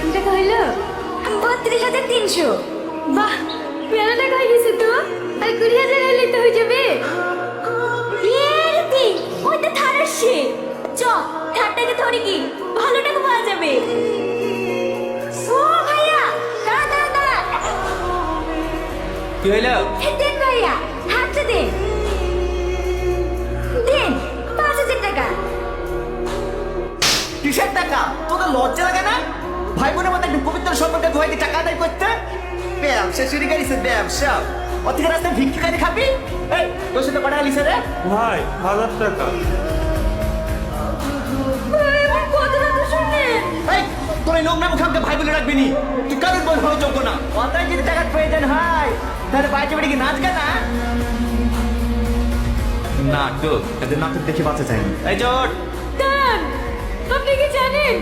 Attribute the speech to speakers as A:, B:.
A: কত টাকা হইল বত্রিশ হাজার তিনশো। বাহ মেলা টাকা হয়ে গেছে তো? আর কুড়ি হাজার হলে তো হয়ে যাবে। ওই তো থার আসছে চ থারটাকে ধরে কি? ভালো টাকা পাওয়া যাবে।
B: কি হইল?
A: দেন ভাইয়া হাতটা দেন দেন পাঁচ হাজার টাকা।
B: কিসের টাকা? তোদের লজ্জা লাগে না? ভাই বোনের মধ্যে একটা পবিত্র সম্পর্কে ধোয়াইতে টাকা আদায় করতে? ব্যবসা শুরু করিস ব্যবসা অথিকে রাস্তায় ভিক্ষা করে খাবি? এই তোর সাথে কটা রে?
C: ভাই হাজার টাকা।
A: কত টাকা শুনলেন
B: এই তোর এই নোংরা মুখে আমাকে ভাই বলে রাখবি নি। তুই কারোর যোগ্য না। অতই যদি টাকার প্রয়োজন হয় তাহলে বাইরে বেড়ে কি নাচ গানা নাটক এদের নাটক দেখে বাঁচা যায় না। এই
A: আপনি কি জানেন?